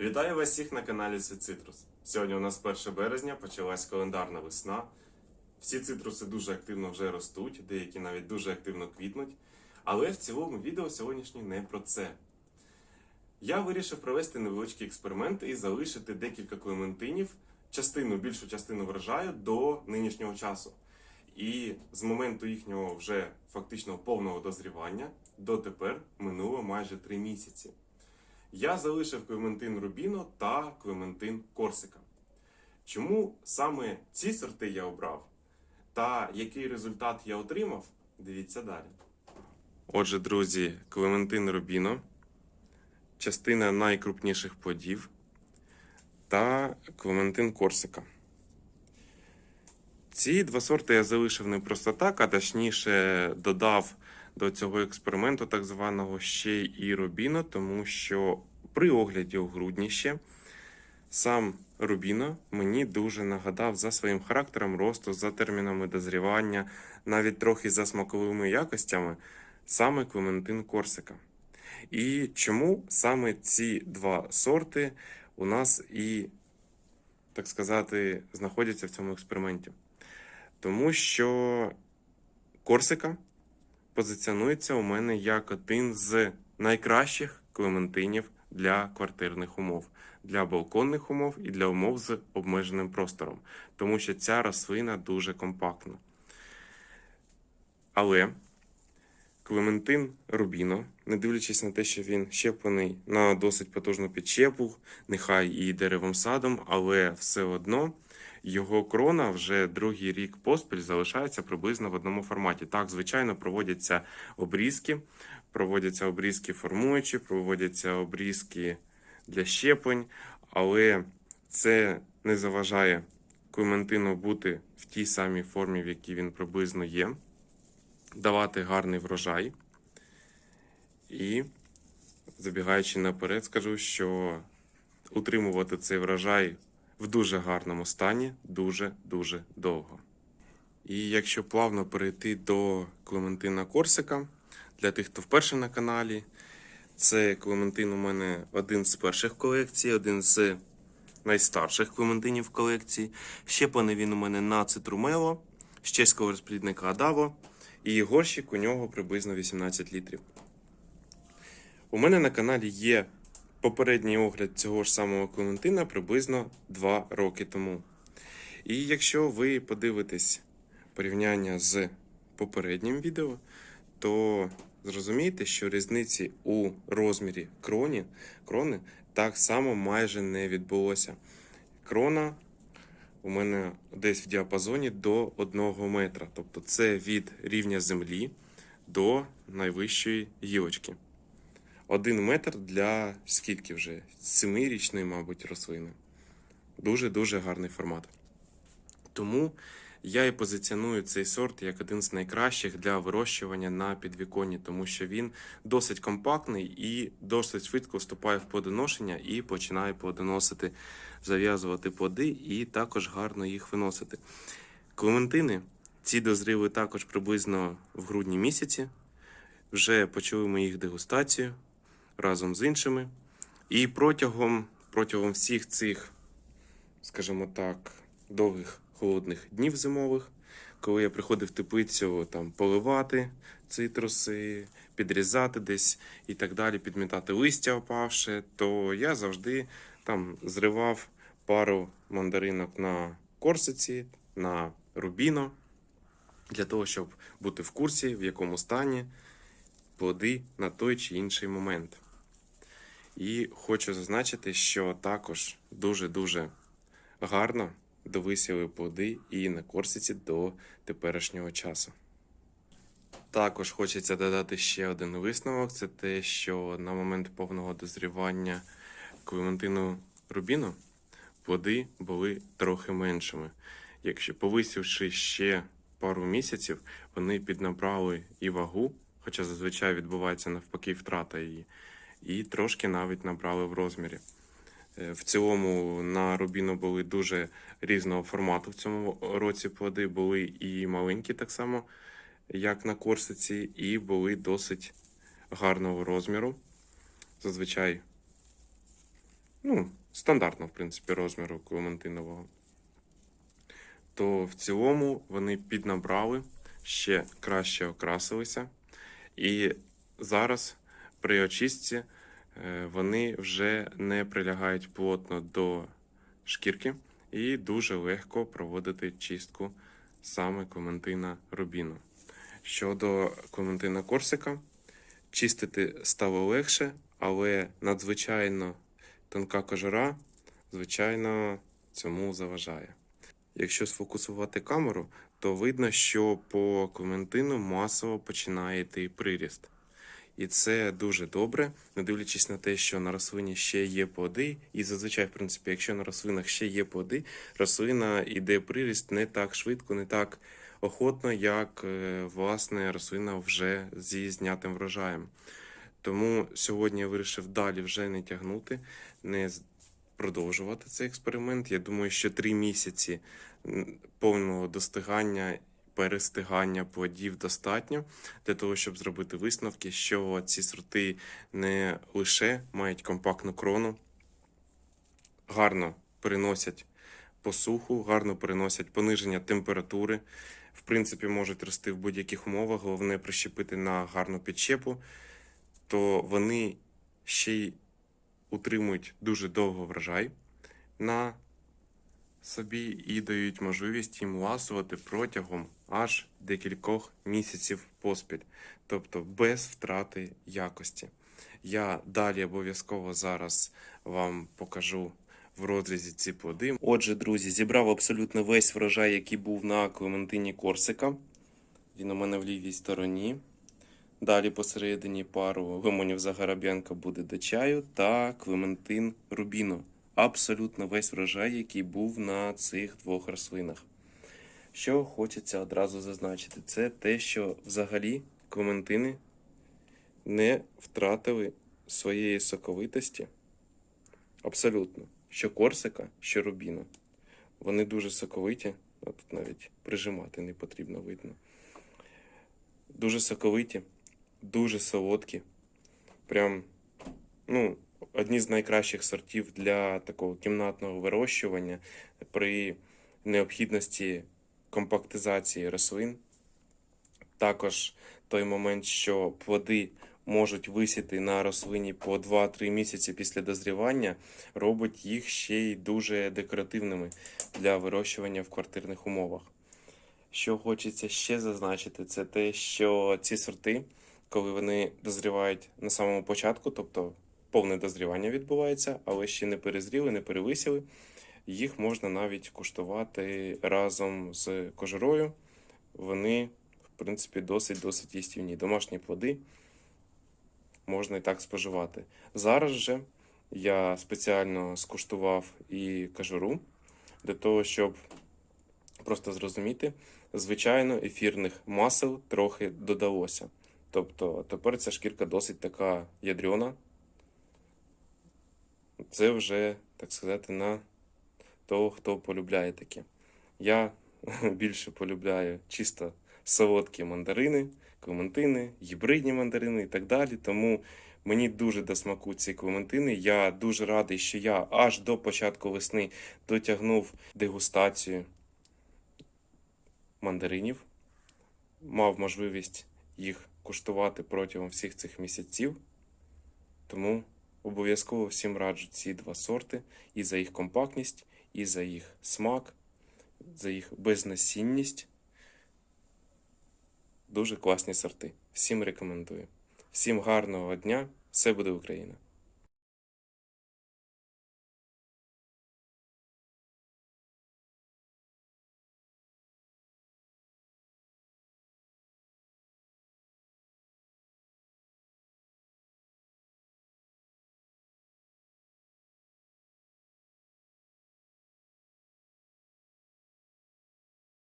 Вітаю вас всіх на каналі Цитрус. Сьогодні у нас 1 березня, почалась календарна весна. Всі цитруси дуже активно вже ростуть, деякі навіть дуже активно квітнуть. Але в цілому відео сьогоднішнє не про це. Я вирішив провести невеличкий експеримент і залишити декілька клементинів, частину, більшу частину врожаю до нинішнього часу. І з моменту їхнього вже фактично повного дозрівання дотепер минуло майже 3 місяці. Я залишив Клементин Рубіно та Клементин Корсика. Чому саме ці сорти я обрав? Та який результат я отримав? Дивіться далі. Отже, друзі, Клементин Рубіно, частина найкрупніших плодів та Клементин Корсика. Ці два сорти я залишив не просто так, а точніше додав до цього експерименту так званого ще і Рубіно, тому що при огляді у грудні ще сам Рубіно мені дуже нагадав за своїм характером росту, за термінами дозрівання, навіть трохи за смаковими якостями, саме Клементин Корсика. І чому саме ці два сорти у нас і, так сказати, знаходяться в цьому експерименті? Тому що Корсика позиціонується у мене як один з найкращих клементинів для квартирних умов, для балконних умов і для умов з обмеженим простором, тому що ця рослина дуже компактна. Але Клементин Рубіно, не дивлячись на те, що він щеплений на досить потужну підщепу, нехай і деревом садом, але все одно його крона вже другий рік поспіль залишається приблизно в одному форматі. Так, звичайно, проводяться обрізки, проводяться обрізки формуючі, проводяться обрізки для щеплень, але це не заважає Клементину бути в тій самій формі, в якій він приблизно є, давати гарний врожай. І, забігаючи наперед, скажу, що утримувати цей врожай в дуже гарному стані дуже-дуже довго. І якщо плавно перейти до Клементина Корсика, для тих, хто вперше на каналі, це Клементин у мене один з перших в колекції, один з найстарших Клементинів в колекції. Щеплений він у мене на цитрумело з чеського розплідника Адаво, і горщик у нього приблизно 18 літрів. У мене на каналі є попередній огляд цього ж самого Клементина приблизно 2 роки тому. І якщо ви подивитесь порівняння з попереднім відео, то зрозумієте, що різниці у розмірі кроні, крони так само майже не відбулося. Крона у мене десь в діапазоні до 1 метра. Тобто це від рівня землі до найвищої гілочки. Один метр для скільки вже? Семирічної, мабуть, рослини. Дуже-дуже гарний формат. Тому я і позиціоную цей сорт як один з найкращих для вирощування на підвіконні, тому що він досить компактний і досить швидко вступає в плодоношення і починає плодоносити, зав'язувати плоди і також гарно їх виносити. Клементини ці дозріли також приблизно в грудні місяці. Вже почали ми їх дегустацію разом з іншими. І протягом, протягом всіх цих, скажімо так, довгих холодних днів зимових, коли я приходив теплицю там, поливати цитруси, підрізати десь і так далі, підмітати листя опавше, то я завжди там зривав пару мандаринок на корсиці, на рубіно, для того, щоб бути в курсі, в якому стані плоди на той чи інший момент. І хочу зазначити, що також дуже-дуже гарно довисіли плоди і на Корсиці до теперішнього часу. Також хочеться додати ще один висновок: це те, що на момент повного дозрівання Клементину Рубіну плоди були трохи меншими. Якщо повисівши ще пару місяців, вони піднабрали і вагу, хоча зазвичай відбувається навпаки втрата її, і трошки навіть набрали в розмірі. Е, В цілому на Рубіно були дуже різного формату в цьому році плоди. Були і маленькі, так само, як на Корсиці, і були досить гарного розміру. Зазвичай ну, стандартного, в принципі, розміру клементинового, то в цілому вони піднабрали, ще краще окрасилися. І зараз при очистці е, вони вже не прилягають плотно до шкірки і дуже легко проводити чистку саме клементина рубіну. Щодо клементина корсика, чистити стало легше, але надзвичайно тонка кожура, звичайно, цьому заважає. Якщо сфокусувати камеру, то видно, що по клементину масово починає йти приріст. І це дуже добре, не дивлячись на те, що на рослині ще є плоди, і зазвичай, в принципі, якщо на рослинах ще є плоди, рослина йде приріст не так швидко, не так охотно, як е, власне рослина вже зі знятим врожаєм. Тому сьогодні я вирішив далі вже не тягнути, не продовжувати цей експеримент. Я думаю, що три місяці повного достигання, перестигання плодів достатньо для того, щоб зробити висновки, що ці сорти не лише мають компактну крону, гарно переносять посуху, гарно переносять пониження температури. В принципі, можуть рости в будь-яких умовах, головне прищепити на гарну підчепу, то вони ще й утримують дуже довго врожай на собі і дають можливість їм ласувати протягом аж декількох місяців поспіль, тобто без втрати якості. Я далі обов'язково зараз вам покажу в розрізі ці плоди. Отже, друзі, зібрав абсолютно весь врожай, який був на Клементині Корсика. Він у мене в лівій стороні. Далі посередині пару лимонів Загараб'янка буде до чаю та Клементин Рубіно. Абсолютно весь врожай, який був на цих двох рослинах. Що хочеться одразу зазначити, це те, що взагалі клементини не втратили своєї соковитості. Абсолютно. Що корсика, що рубіно. Вони дуже соковиті, тут навіть прижимати не потрібно видно. Дуже соковиті, дуже солодкі. Прям, ну, одні з найкращих сортів для такого кімнатного вирощування при необхідності компактизації рослин. Також той момент, що плоди можуть висіти на рослині по 2-3 місяці після дозрівання, робить їх ще й дуже декоративними для вирощування в квартирних умовах. Що хочеться ще зазначити, це те, що ці сорти, коли вони дозрівають на самому початку, тобто повне дозрівання відбувається, але ще не перезріли, не перевисіли, їх можна навіть куштувати разом з кожурою. Вони, в принципі, досить-досить їстівні. Домашні плоди можна і так споживати. Зараз же я спеціально скуштував і кожуру для того, щоб просто зрозуміти, звичайно, ефірних масел трохи додалося. Тобто тепер ця шкірка досить така ядрена. Це вже, так сказати, на того, хто полюбляє таке. Я більше полюбляю чисто солодкі мандарини, клементини, гібридні мандарини і так далі. Тому мені дуже до смаку ці клементини. Я дуже радий, що я аж до початку весни дотягнув дегустацію мандаринів, мав можливість їх куштувати протягом всіх цих місяців. Тому обов'язково всім раджу ці два сорти і за їх компактність, і за їх смак, за їх безнасінність. Дуже класні сорти. Всім рекомендую. Всім гарного дня! Все буде Україна!